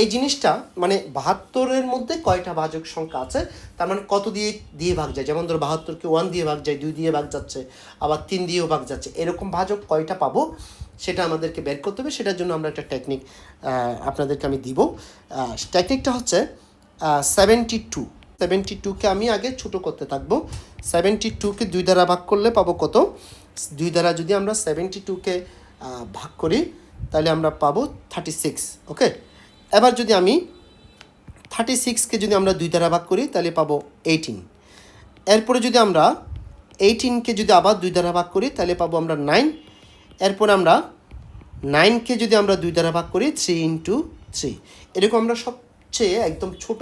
এই জিনিসটা মানে বাহাত্তরের মধ্যে কয়টা ভাজক সংখ্যা আছে? তার মানে কত দিয়ে দিয়ে ভাগ যায়? যেমন ধরো বাহাত্তরকে ওয়ান দিয়ে ভাগ যায়, দুই দিয়ে ভাগ যাচ্ছে, আবার তিন দিয়েও ভাগ যাচ্ছে। এরকম ভাজক কয়টা পাবো সেটা আমাদেরকে বের করতে হবে। সেটার জন্য আমরা একটা টেকনিক আপনাদেরকে আমি দিব। টেকনিকটা হচ্ছে সেভেন্টি টু সেভেন্টি টুকে আমি আগে ছোটো করতে থাকব। সেভেন্টি টুকে দুই দ্বারা ভাগ করলে পাবো কত? দুই দ্বারা যদি আমরা সেভেন্টি টুকে ভাগ করি, তাহলে আমরা পাবো থার্টি সিক্স ওকে এবার যদি আমি থার্টি সিক্সকে যদি আমরা দুই দ্বারা ভাগ করি, তাহলে পাবো এইটিন এরপরে যদি আমরা এইটিনকে যদি আবার দুই দ্বারা ভাগ করি, তাহলে পাবো আমরা নাইন এরপর আমরা নাইনকে যদি আমরা দুই দ্বারা ভাগ করি থ্রি ইন্টু থ্রি এরকম আমরা সবচেয়ে একদম ছোট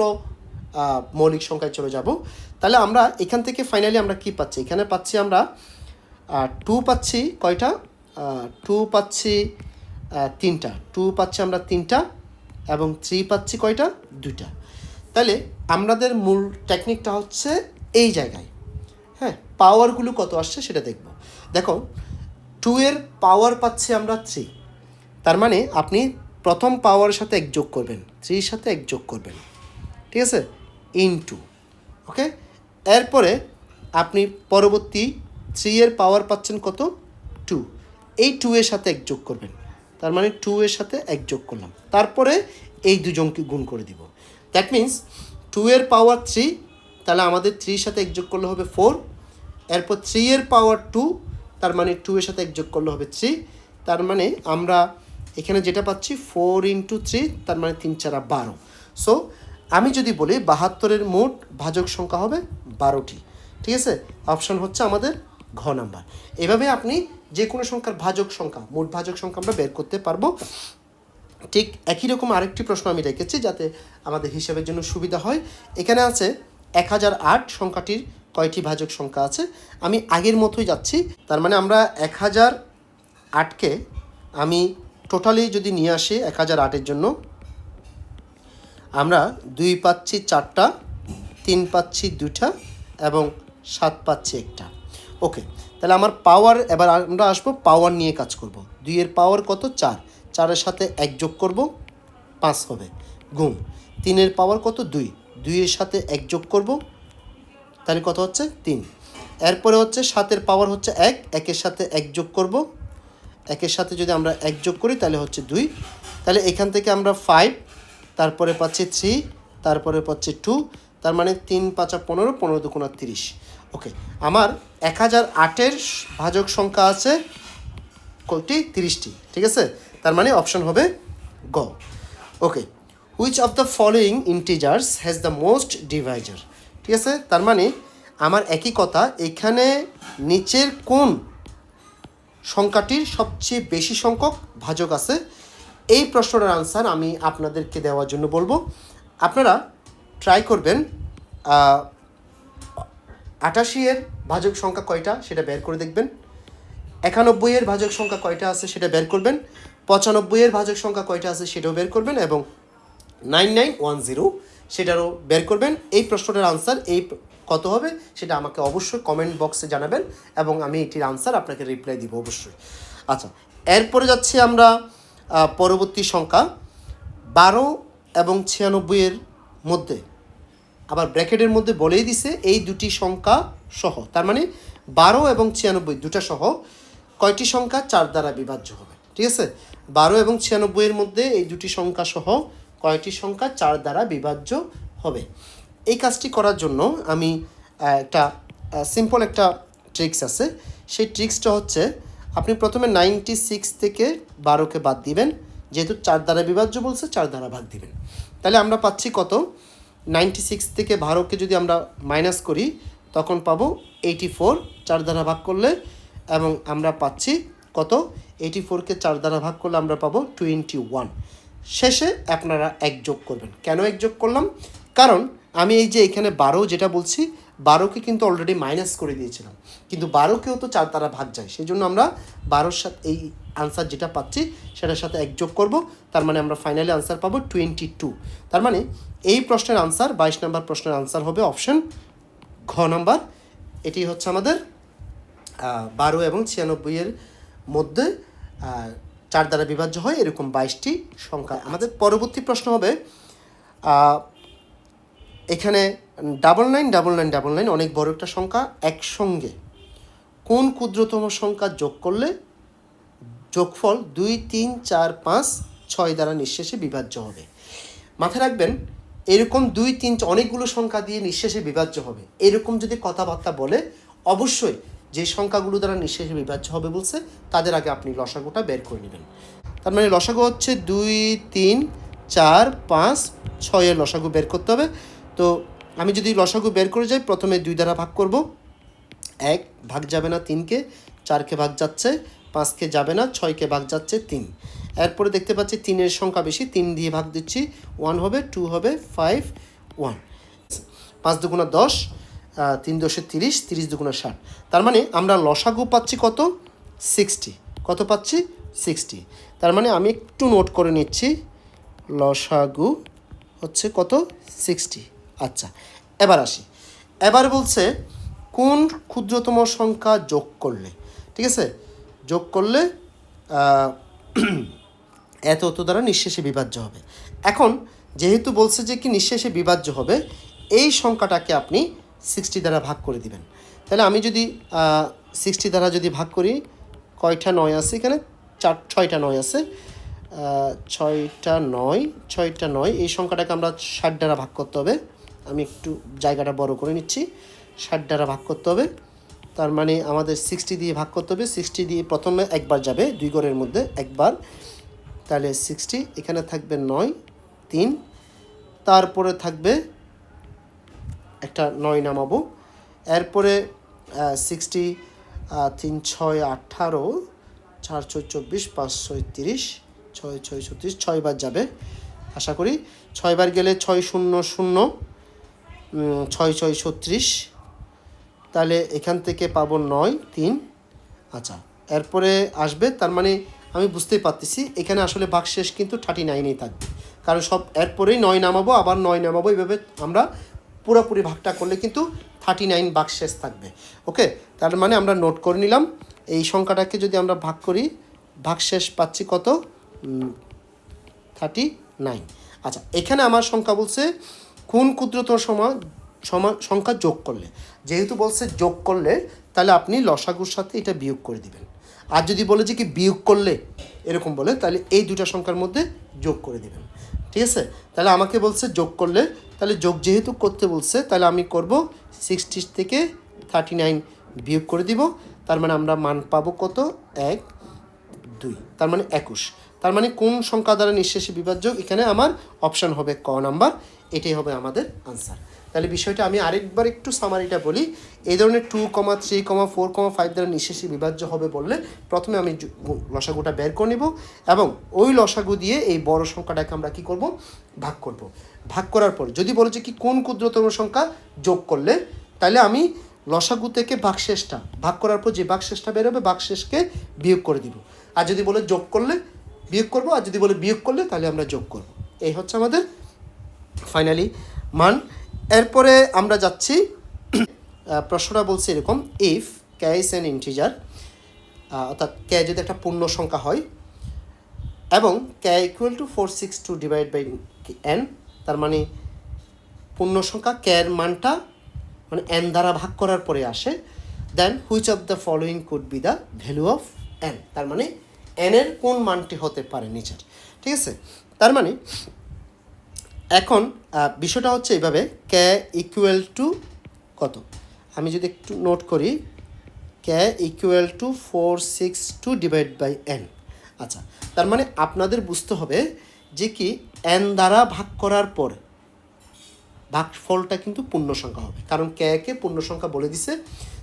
মৌলিক সংখ্যায় চলে যাব। তাহলে আমরা এখান থেকে ফাইনালি আমরা কি পাচ্ছি? এখানে পাচ্ছি আমরা টু পাচ্ছি কয়টা? টু পাচ্ছি তিনটা। টু পাচ্ছি আমরা তিনটা। এবং থ্রি পাচ্ছি কয়টা? দুইটা। তাহলে আমাদের মূল টেকনিকটা হচ্ছে এই জায়গায়। হ্যাঁ পাওয়ারগুলো কত আসছে সেটা দেখব। দেখো টু এর পাওয়ার পাচ্ছি আমরা থ্রি তার মানে আপনি প্রথম পাওয়ারের সাথে এক যোগ করবেন। থ্রির সাথে এক যোগ করবেন। ঠিক আছে? ইন টু ওকে এরপরে আপনি পরবর্তী থ্রি এর পাওয়ার পাচ্ছেন কত? টু এই টু এর সাথে এক যোগ করবেন। তার মানে টু এর সাথে এক যোগ করলাম। তারপরে এই দুজনকে গুণ করে দিব। দ্যাট মিন্স টু এর পাওয়ার থ্রি তাহলে আমাদের থ্রির সাথে এক যোগ করলে হবে ফোর এরপর থ্রি এর পাওয়ার টু তার মানে টু এর সাথে এক যোগ করলে হবে থ্রি তার মানে আমরা এখানে যেটা পাচ্ছি ফোর ইন্টু থ্রি তার মানে তিন চারা বারো। সো আমি যদি বলি বাহাত্তরের মোট ভাজক সংখ্যা হবে বারোটি। ঠিক আছে? অপশন হচ্ছে আমাদের ঘ নাম্বার। এভাবে আপনি যে কোনো সংখ্যার ভাজক সংখ্যা, মোট ভাজক সংখ্যা আমরা বের করতে পারব। ঠিক একই রকম আরেকটি প্রশ্ন আমি রেখেছি যাতে আমাদের হিসাবের জন্য সুবিধা হয়। এখানে আছে এক হাজার আট সংখ্যাটির কয়টি ভাজক সংখ্যা আছে? আমি আগের মতোই যাচ্ছি। তার মানে আমরা এক হাজার আটকে আমি টোটালি যদি নিয়ে আসি এক হাজার আটের জন্য, আমরা দুই পাচ্ছি চারটা, তিন পাচ্ছি দুটা এবং সাত পাচ্ছি একটা। ওকে, তাহলে আমার পাওয়ার এবার আমরা আসব পাওয়ার নিয়ে কাজ করব। দুইয়ের পাওয়ার কত? চার। চারের সাথে এক যোগ করব, পাঁচ হবে। গুণ। তিনের পাওয়ার কত? দুই। দুইয়ের সাথে এক যোগ করব, তাহলে কত হচ্ছে? তিন। এরপরে হচ্ছে সাতের পাওয়ার হচ্ছে এক। একের সাথে এক যোগ করব। একের সাথে যদি আমরা এক যোগ করি, তাহলে হচ্ছে দুই। তাহলে এখান থেকে আমরা ফাইভ তারপরে পাচ্ছি থ্রি তারপরে পাচ্ছি টু তার মানে তিন পাঁচা পনেরো পনেরো দুগুণা তিরিশ। ওকে, আমার এক হাজার আটের ভাজক সংখ্যা আছে কয়টি? তিরিশটি। ঠিক আছে? তার মানে অপশন হবে গ okay which of the following integers has the most divisor ঠিক আছে? তার মানে আমার একই কথা, এখানে নিচের কোন সংখ্যাটির সবচেয়ে বেশি সংখ্যক ভাজক আছে? এই প্রশ্নটার আনসার আমি আপনাদেরকে দেওয়ার জন্য বলব। আপনারা ট্রাই করবেন আটাশি এর ভাজক সংখ্যা কয়টা সেটা বের করে দেখবেন। একানব্বই এর ভাজক সংখ্যা কয়টা আছে সেটা বের করবেন। পঁচানব্বই এর ভাজক সংখ্যা কয়টা আছে সেটাও বের করবেন এবং নাইন নাইন ওয়ান জিরো সেটারও বের করবেন। এই প্রশ্নটার আনসার এই কত হবে সেটা আমাকে অবশ্যই কমেন্ট বক্সে জানাবেন এবং আমি এটির আনসার আপনাকে রিপ্লাই দিব অবশ্যই। আচ্ছা এরপরে যাচ্ছি আমরা পরবর্তী সংখ্যা বারো এবং ছিয়ানব্বই এর মধ্যে। আবার ব্র্যাকেটের মধ্যে বলেই দিছে, এই দুটি সংখ্যা সহ। তার মানে বারো এবং ছিয়ানব্বই দুটা সহ, কয়টি সংখ্যা? চার দ্বারা বিভাজ্য হবে। ঠিক আছে? বারো এবং ছিয়ানব্বইয়ের মধ্যে এই দুটি সংখ্যা সহ, কয়টি সংখ্যা? চার দ্বারা বিভাজ্য হবে। এই কাজটি করার জন্য আমি একটা সিম্পল একটা ট্রিক্স আছে। সেই ট্রিক্সটা হচ্ছে, আপনি প্রথমে নাইনটি সিক্স থেকে বারোকে বাদ দিবেন। যেহেতু চার দ্বারা বিভাজ্য বলছে, চার দ্বারা ভাগ দিবেন। তাহলে আমরা পাচ্ছি কত? নাইনটি সিক্স থেকে বারোকে যদি আমরা মাইনাস করি, তখন পাবো এইটি ফোর চার দ্বারা ভাগ করলে, এবং আমরা পাচ্ছি কত? এইটি ফোরকে চার দ্বারা ভাগ করলে আমরা পাবো টোয়েন্টি ওয়ান শেষে আপনারা এক যোগ করবেন। কেন এক যোগ করলাম? কারণ আমি এই যে এখানে বারো যেটা বলছি বারোকে কিন্তু অলরেডি মাইনাস করে দিয়েছিলাম। কিন্তু বারোকেও তো চার দ্বারা ভাগ যায়। সেই জন্য আমরা বারোর সাথে এই আনসার যেটা পাচ্ছি, সেটার সাথে এক যোগ করব। তার মানে আমরা ফাইনালি আনসার পাবো টোয়েন্টি টু তার মানে এই প্রশ্নের আনসার বাইশ নম্বর প্রশ্নের আনসার হবে অপশন ঘ নাম্বার। এটি হচ্ছে আমাদের বারো এবং ছিয়ানব্বইয়ের মধ্যে চার দ্বারা বিভাজ্য হয়। এরকম বাইশটি সংখ্যা। আমাদের পরবর্তী প্রশ্ন হবে এখানে double nine double nine double nine, অনেক বড় একটা সংখ্যা একসঙ্গে। কোন ক্ষুদ্রতম সংখ্যা যোগ করলে যোগফল দুই, তিন, চার, পাঁচ, ছয় দ্বারা নিঃশেষে বিভাজ্য হবে? মাথায় রাখবেন, এরকম দুই, তিন অনেকগুলো সংখ্যা দিয়ে নিঃশেষে বিভাজ্য হবে। এরকম যদি কথাবার্তা বলে, অবশ্যই যে সংখ্যাগুলো দ্বারা নিঃশেষে বিভাজ্য হবে বলছে, তাদের আগে আপনি লসাগুটা বের করে নেবেন। তার মানে লসাগু হচ্ছে দুই, তিন, চার, পাঁচ ছয়ের লসাগু বের করতে হবে। তো আমি যদি লসাগু বের করে যাই, প্রথমে দুই দ্বারা ভাগ করব। এক, ভাগ যাবে না তিনকে, চারকে ভাগ যাচ্ছে, পাঁচকে যাবে না, ছয়কে ভাগ যাচ্ছে তিন। এরপরে দেখতে পাচ্ছি তিনের সংখ্যা বেশি, তিন দিয়ে ভাগ দিচ্ছি ওয়ান হবে টু হবে ফাইভ ওয়ান পাঁচ দুগুণা দশ তিন দশে তিরিশ তিরিশ দুগুণা ষাট। তার মানে আমরা লসাগু পাচ্ছি কত? সিক্সটি কত পাচ্ছি? সিক্সটি তার মানে আমি একটু নোট করে নিচ্ছি লসাগু হচ্ছে কত? সিক্সটি আচ্ছা এবার আসি। এবার বলছে, কোন ক্ষুদ্রতম সংখ্যা যোগ করলে? ঠিক আছে? যোগ করলে এত অত দ্বারা নিঃশেষে বিভাজ্য হবে। এখন, যেহেতু বলছে যে কি নিঃশেষে বিভাজ্য হবে, এই সংখ্যাটাকে আপনি সিক্সটি দ্বারা ভাগ করে দিবেন। তাহলে আমি যদি সিক্সটি দ্বারা যদি ভাগ করি, কয়টা নয় আছে এখানে? চার, ছয়টা নয় আছে। ছয়টা নয় ছয়টা নয়, এই সংখ্যাটাকে আমরা ষাট দ্বারা ভাগ করতে হবে। আমি একটু জায়গাটা বড় করে নিচ্ছি। ষাট দ্বারা ভাগ করতে হবে। তার মানে আমাদের সিক্সটি দিয়ে ভাগ করতে হবে। সিক্সটি দিয়ে প্রথমে একবার যাবে, দুই ঘরের মধ্যে একবার। তাহলে সিক্সটি এখানে থাকবে নয়, তিন। তারপরে থাকবে একটা নয় নামাবো। এরপরে সিক্সটি তিন, ছয়, আঠারো, চার, ছয়, চব্বিশ, পাঁচ, ছয়, তিরিশ, ছয় ছয়, ছত্রিশ, ছয়বার যাবে। আশা করি ছয়বার গেলে ছয়, শূন্য শূন্য। ছয় ছয়, ছত্রিশ। তাহলে এখান থেকে পাবো নয়, তিন। আচ্ছা এরপরে আসবে, তার মানে আমি বুঝতেই পারতেছি, এখানে আসলে ভাগশেষ কিন্তু থার্টি নাইনেই থাকবে। কারণ সব এরপরেই নয় নামাবো, আবার নয় নামাবো, এইভাবে আমরা পুরোপুরি ভাগটা করলে কিন্তু থার্টি নাইন ভাগশেষ থাকবে। ওকে, তার মানে আমরা নোট করে নিলাম, এই সংখ্যাটাকে যদি আমরা ভাগ করি ভাগশেষ পাচ্ছি কত? থার্টি নাইন আচ্ছা এখানে আমার সংখ্যা বলছে কোন ক্ষুদ্রতর সমা সমা, সংখ্যা যোগ করলে? যেহেতু বলছে যোগ করলে, তাহলে আপনি লসাগুর সাথে এটা বিয়োগ করে দিবেন। আর যদি বলে যে কি বিয়োগ করলে, এরকম বলে, তাহলে এই দুটা সংখ্যার মধ্যে যোগ করে দিবেন। ঠিক আছে? তাহলে আমাকে বলছে যোগ করলে, তাহলে যোগ যেহেতু করতে বলছে, তাহলে আমি করব সিক্সটি থেকে থার্টি নাইন বিয়োগ করে দিব। তার মানে আমরা মান পাবো কত? এক, দুই। তার মানে একুশ। তার মানে কোন সংখ্যা দ্বারা নিঃশেষে বিভাজ্য? এখানে আমার অপশান হবে ক নাম্বার। এটাই হবে আমাদের আনসার তাহলে বিষয়টা আমি আরেকবার একটু সামারিটা বলি। এই ধরনের two comma three comma four comma five দ্বারা নিঃশেষে বিভাজ্য হবে বললে প্রথমে আমি লসাগুটা বের করে নিব এবং ওই লসাগু দিয়ে এই বড় সংখ্যাটাকে আমরা কি করব? ভাগ করব। ভাগ করার পর যদি বলে যে কি কোন ক্ষুদ্রতম সংখ্যা যোগ করলে, তাহলে আমি লসাগু থেকে ভাগশেষটা, ভাগ করার পর যে ভাগশেষটা বেরোবে, ভাগশেষকে বিয়োগ করে দিব। আর যদি বলে যোগ করলে বিয়োগ করব, আর যদি বলে বিয়োগ করলে তাহলে আমরা যোগ করব। এই হচ্ছে আমাদের ফাইনালি মান। এরপরে আমরা যাচ্ছি প্রশ্নটা বলছে এরকম if K is an integer অর্থাৎ কে যদি একটা পূর্ণ সংখ্যা হয়, এবং K equal to four six two divide by N তার মানে পূর্ণ সংখ্যা এর মানটা মানে এন দ্বারা ভাগ করার পরে আসে then which of the following could be the value of N তার মানে এন এর কোন মানটি হতে পারে নিচের। ঠিক আছে? তার মানে এখন বিষয়টা হচ্ছে এইভাবে কে ইকুয়াল টু কত? আমি যদি একটু নোট করি K equal to four six two divide by N আচ্ছা তার মানে আপনাদের বুঝতে হবে যে কি এন দ্বারা ভাগ করার পর ভাগফলটা কিন্তু পূর্ণ সংখ্যা হবে। কারণ কে কে পূর্ণ সংখ্যা বলে দিছে।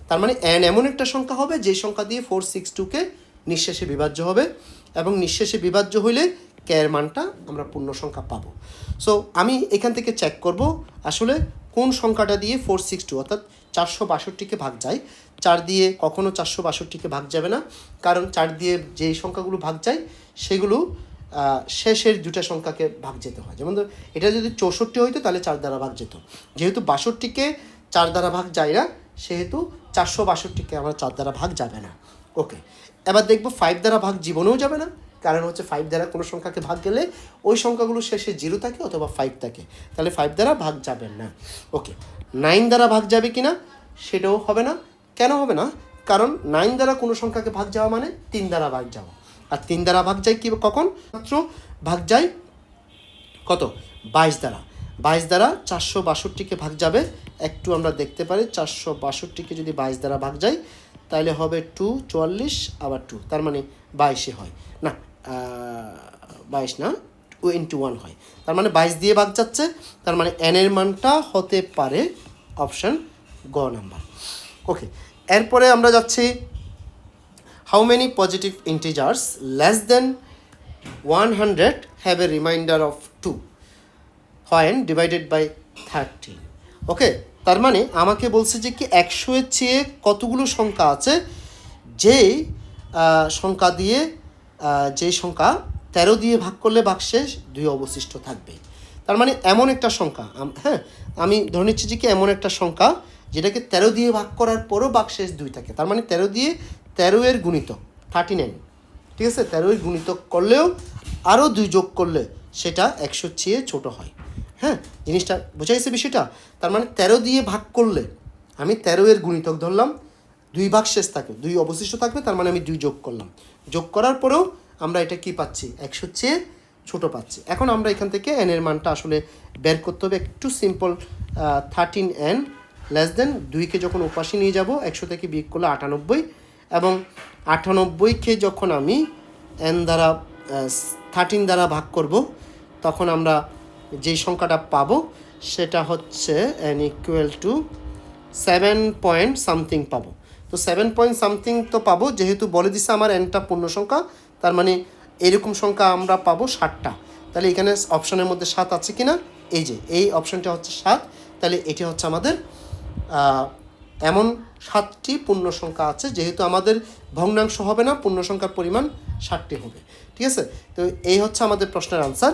তার মানে এন এমন একটা সংখ্যা হবে যে সংখ্যা দিয়ে ফোর সিক্স টুকে নিঃশেষে বিভাজ্য হবে এবং নিঃশেষে বিভাজ্য হইলে কে এর মানটা আমরা পূর্ণ সংখ্যা পাবো। সো আমি এখান থেকে চেক করব আসলে কোন সংখ্যাটা দিয়ে ফোর সিক্স টু অর্থাৎ চারশো বাষট্টিকে ভাগ যায়। চার দিয়ে কখনও চারশো বাষট্টিকে ভাগ যাবে না, কারণ চার দিয়ে যেই সংখ্যাগুলো ভাগ যায়, সেগুলো শেষের দুটা সংখ্যাকে ভাগ যেতে হয়। যেমন ধর, এটা যদি চৌষট্টি হইতো, তাহলে চার দ্বারা ভাগ যেত। যেহেতু বাষট্টিকে চার দ্বারা ভাগ যায় না, সেহেতু চারশো বাষট্টিকে আমার চার দ্বারা ভাগ যাবে না। ওকে এবার দেখব ফাইভ দ্বারা ভাগ জীবনেও যাবে না কারণ হচ্ছে ফাইভ দ্বারা কোনো সংখ্যাকে ভাগ গেলে ওই সংখ্যাগুলো শেষে জিরো থাকে অথবা ফাইভ থাকে। তাহলে ফাইভ দ্বারা ভাগ যাবে না। ওকে নাইন দ্বারা ভাগ যাবে কি না সেটাও হবে না। কেন হবে না? কারণ নাইন দ্বারা কোনো সংখ্যাকে ভাগ যাওয়া মানে তিন দ্বারা ভাগ যাওয়া। আর তিন দ্বারা ভাগ যায় কি কখন? মাত্র ভাগ যায় কত? বাইশ দ্বারা। বাইশ দ্বারা চারশো বাষট্টিকে ভাগ যাবে। একটু আমরা দেখতে পারি, চারশো বাষট্টিকে যদি বাইশ দ্বারা ভাগ যায়, তাহলে হবে টু চুয়াল্লিশ আবার টু তার মানে বাইশে হয়। না বাইশ না? টু ইন্টু ওয়ান হয়। তার মানে বাইশ দিয়ে ভাগ যাচ্ছে, তার মানে এনের মানটা হতে পারে অপশান গ নাম্বার ওকে এরপরে আমরা যাচ্ছি how many positive integers less than one hundred have a remainder of two হয় ডিভাইডেড বাই থার্টিন ওকে তার মানে আমাকে বলছে যে কি একশো এর চেয়ে কতগুলো সংখ্যা আছে, যেই সংখ্যা দিয়ে যেই সংখ্যা তেরো দিয়ে ভাগ করলে বাক্সে দুই অবশিষ্ট থাকবে। তার মানে এমন একটা সংখ্যা। হ্যাঁ আমি ধরে নিচ্ছি যে কি এমন একটা সংখ্যা যেটাকে তেরো দিয়ে ভাগ করার পরও বাক্সে দুই থাকে। তার মানে তেরো দিয়ে তেরো এর গুণিতক থার্টি নাইন ঠিক আছে? তেরোই গুণিতক করলেও আরও দুই যোগ করলে সেটা একশো চেয়ে ছোট হয়। হ্যাঁ জিনিসটা বোঝা গেছে বিষয়টা? তার মানে তেরো দিয়ে ভাগ করলে আমি তেরো এর গুণিতক ধরলাম। দুই ভাগ শেষ থাকবে দুই অবশিষ্ট থাকবে, তার মানে আমি দুই যোগ করলাম। যোগ করার পরেও আমরা এটা কি পাচ্ছি? একশো চেয়ে ছোটো পাচ্ছি। এখন আমরা এখান থেকে এন এর মানটা আসলে বের করতে হবে। একটু simple thirteen N less than দুইকে যখন উপাসে নিয়ে যাব, একশো থেকে বিয়োগ করলে আটানব্বই এবং আটানব্বইকে যখন আমি এন দ্বারা থার্টিন দ্বারা ভাগ করব, তখন আমরা যেই সংখ্যাটা পাবো, সেটা হচ্ছে N equal to seven point something পাবো। তো সেভেন পয়েন্ট সামথিং তো পাবো, যেহেতু বলে দিছে আমার এনটা পূর্ণ সংখ্যা, তার মানে এরকম সংখ্যা আমরা পাবো ষাটটা তাহলে এখানে অপশনের মধ্যে সাত আছে কি না এই যে, এই অপশনটা হচ্ছে সাত। তাহলে এটি হচ্ছে আমাদের এমন সাতটি পূর্ণ সংখ্যা আছে, যেহেতু আমাদের ভগ্নাংশ হবে না, পূর্ণ সংখ্যার পরিমাণ ষাটটি হবে। ঠিক আছে? তো এই হচ্ছে আমাদের প্রশ্নের আনসার